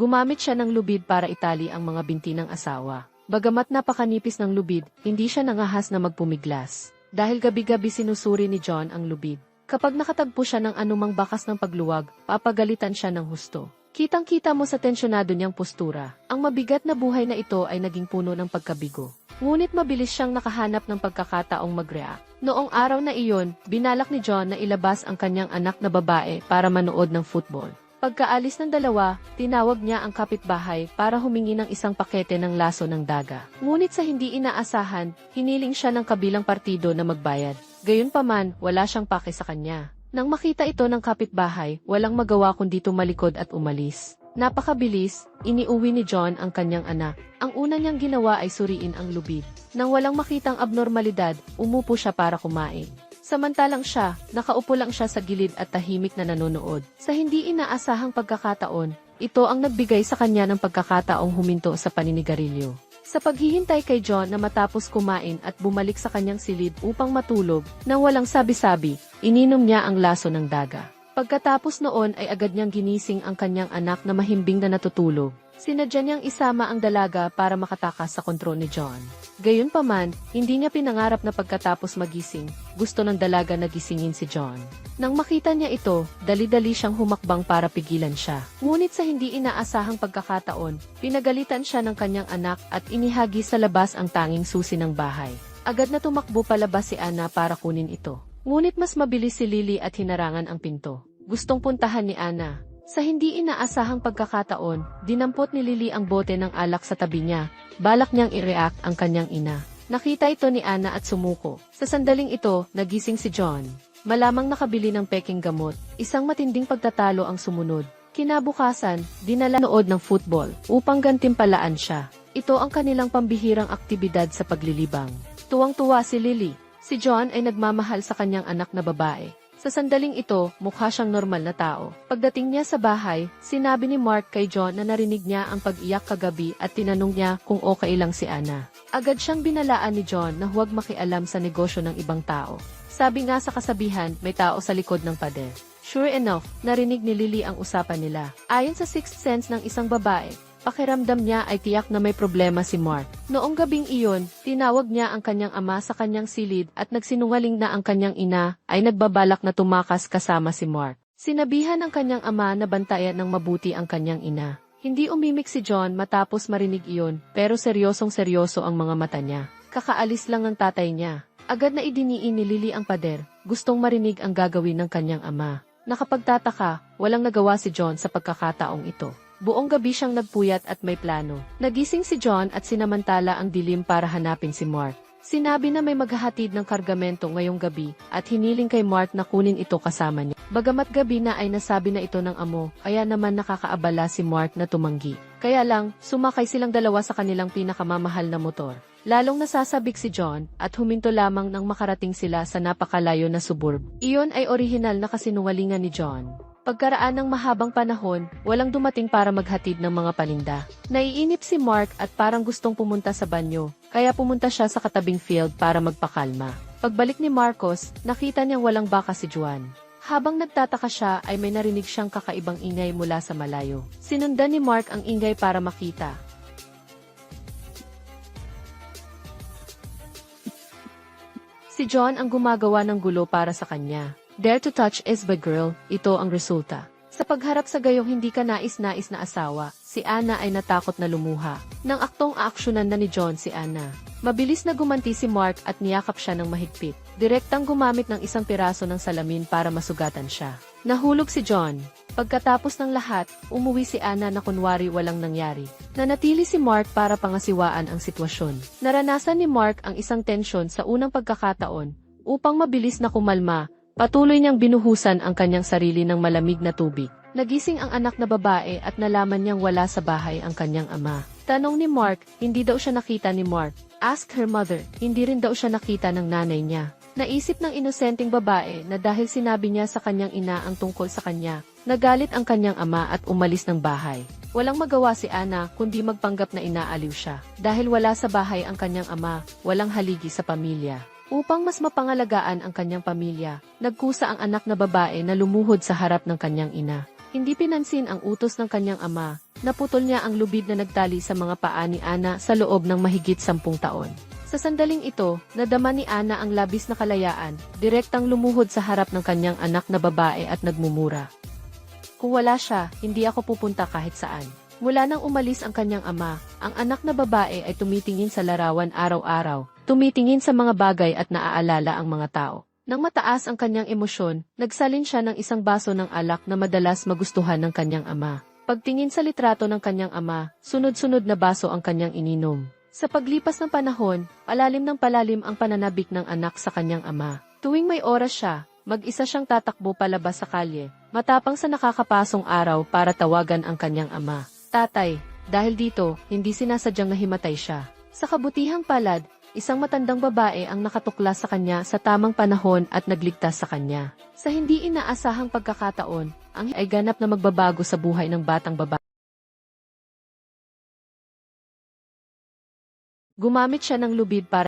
Gumamit siya ng lubid para itali ang mga binti ng asawa. Bagamat napakanipis ng lubid, hindi siya nangahas na magpumiglas. Dahil gabi-gabi sinusuri ni John ang lubid. Kapag nakatagpo siya ng anumang bakas ng pagluwag, papagalitan siya ng husto. Kitang-kita mo sa tensyonado niyang postura, ang mabigat na buhay na ito ay naging puno ng pagkabigo. Ngunit mabilis siyang nakahanap ng pagkakataong mag-react. Noong araw na iyon, binalak ni John na ilabas ang kanyang anak na babae para manood ng football. Pagkaalis ng dalawa, tinawag niya ang kapitbahay para humingi ng isang pakete ng laso ng daga. Ngunit sa hindi inaasahan, hiniling siya ng kabilang partido na magbayad. Gayunpaman, wala siyang pake sa kanya. Nang makita ito ng kapitbahay, walang magawa kundi tumalikod at umalis. Napakabilis, iniuwi ni John ang kanyang anak. Ang una niyang ginawa ay suriin ang lubid. Nang walang makitang abnormalidad, umupo siya para kumain. Samantalang siya, nakaupo lang siya sa gilid at tahimik na nanonood. Sa hindi inaasahang pagkakataon, ito ang nagbigay sa kanya ng pagkakataong huminto sa paninigarilyo. Sa paghihintay kay John na matapos kumain at bumalik sa kanyang silid upang matulog, nang walang sabi-sabi, ininom niya ang laso ng daga. Pagkatapos noon ay agad niyang ginising ang kanyang anak na mahimbing na natutulog. Sinadya niyang isama ang dalaga para makatakas sa kontrol ni John. Gayunpaman, hindi niya pinangarap na pagkatapos magising, gusto ng dalaga na gisingin si John. Nang makita niya ito, dali-dali siyang humakbang para pigilan siya. Ngunit sa hindi inaasahang pagkakataon, pinagalitan siya ng kanyang anak at inihagi sa labas ang tanging susi ng bahay. Agad na tumakbo palabas si Anna para kunin ito. Ngunit mas mabilis si Lily at hinarangan ang pinto. Gustong puntahan ni Anna. Sa hindi inaasahang pagkakataon, dinampot ni Lily ang bote ng alak sa tabi niya. Balak niyang i-react ang kanyang ina. Nakita ito ni Anna at sumuko. Sa sandaling ito, nagising si John. Malamang nakabili ng peking gamot. Isang matinding pagtatalo ang sumunod. Kinabukasan, dinala nood ng football upang gantimpalaan siya. Ito ang kanilang pambihirang aktibidad sa paglilibang. Tuwang-tuwa si Lily. Si John ay nagmamahal sa kanyang anak na babae. Sa sandaling ito, mukha siyang normal na tao. Pagdating niya sa bahay, sinabi ni Mark kay John na narinig niya ang pag-iyak kagabi at tinanong niya kung okay lang si Anna. Agad siyang binalaan ni John na huwag makialam sa negosyo ng ibang tao. Sabi nga sa kasabihan, may tao sa likod ng pader. Sure enough, narinig ni Lily ang usapan nila. Ayon sa sixth sense ng isang babae, pakiramdam niya ay tiyak na may problema si Mark. Noong gabing iyon, tinawag niya ang kanyang ama sa kanyang silid at nagsinungaling na ang kanyang ina ay nagbabalak na tumakas kasama si Mark. Sinabihan ang kanyang ama na bantayan ng mabuti ang kanyang ina. Hindi umimik si John matapos marinig iyon, pero seryosong seryoso ang mga mata niya. Kakaalis lang ng tatay niya. Agad na idiniin ni Lily ang pader, gustong marinig ang gagawin ng kanyang ama. Nakapagtataka, walang nagawa si John sa pagkakataong ito. Buong gabi siyang nagpuyat at may plano. Nagising si John at sinamantala ang dilim para hanapin si Mark. Sinabi na may maghahatid ng kargamento ngayong gabi at hiniling kay Mark na kunin ito kasama niya. Bagamat gabi na ay nasabi na ito ng amo, kaya naman nakakaabala si Mark na tumanggi. Kaya lang, sumakay silang dalawa sa kanilang pinakamamahal na motor. Lalong nasasabik si John at huminto lamang nang makarating sila sa napakalayo na suburb. Iyon ay orihinal na kasinungalingan ni John. Pagkaraan ng mahabang panahon, walang dumating para maghatid ng mga paninda. Naiinip si Mark at parang gustong pumunta sa banyo, kaya pumunta siya sa katabing field para magpakalma. Pagbalik ni Marcos, nakita niyang walang baka si Juan. Habang nagtataka siya ay may narinig siyang kakaibang ingay mula sa malayo. Sinundan ni Mark ang ingay para makita. Si John ang gumagawa ng gulo para sa kanya. Dare to touch is by girl, ito ang resulta. Sa pagharap sa gayong hindi ka nais-nais na asawa, si Anna ay natakot na lumuha. Nang aktong aaksyonan na ni John si Anna. Mabilis na gumanti si Mark at niyakap siya ng mahigpit. Direktang gumamit ng isang piraso ng salamin para masugatan siya. Nahulog si John. Pagkatapos ng lahat, umuwi si Anna na kunwari walang nangyari. Nanatili si Mark para pangasiwaan ang sitwasyon. Naranasan ni Mark ang isang tensyon sa unang pagkakataon. Upang mabilis na kumalma, patuloy niyang binuhusan ang kanyang sarili ng malamig na tubig. Nagising ang anak na babae at nalaman niyang wala sa bahay ang kanyang ama. Tanong ni Mark, hindi daw siya nakita ni Mark. Ask her mother, hindi rin daw siya nakita ng nanay niya. Naisip ng inosenteng babae na dahil sinabi niya sa kanyang ina ang tungkol sa kanya, nagalit ang kanyang ama at umalis ng bahay. Walang magawa si Ana kundi magpanggap na inaaliw siya. Dahil wala sa bahay ang kanyang ama, walang haligi sa pamilya. Upang mas mapangalagaan ang kanyang pamilya, nagkusa ang anak na babae na lumuhod sa harap ng kanyang ina. Hindi pinansin ang utos ng kanyang ama, naputol niya ang lubid na nagtali sa mga paa ni Ana sa loob ng mahigit sampung taon. Sa sandaling ito, nadama ni Ana ang labis na kalayaan, direktang lumuhod sa harap ng kanyang anak na babae at nagmumura. Kung wala siya, hindi ako pupunta kahit saan. Mula nang umalis ang kanyang ama, ang anak na babae ay tumitingin sa larawan araw-araw, tumitingin sa mga bagay at naaalala ang mga tao. Nang mataas ang kanyang emosyon, nagsalin siya ng isang baso ng alak na madalas magustuhan ng kanyang ama. Pagtingin sa litrato ng kanyang ama, sunod-sunod na baso ang kanyang ininom. Sa paglipas ng panahon, palalim ng palalim ang pananabik ng anak sa kanyang ama. Tuwing may oras siya, mag-isa siyang tatakbo palabas sa kalye, matapang sa nakakapasong araw para tawagan ang kanyang ama. Tatay, dahil dito, hindi sinasadyang nahimatay siya. Sa kabutihang palad, isang matandang babae ang nakatuklas sa kanya sa tamang panahon at nagligtas sa kanya. Sa hindi inaasahang pagkakataon, ang ay ganap na magbabago sa buhay ng batang babae. Gumamit siya ng lubid para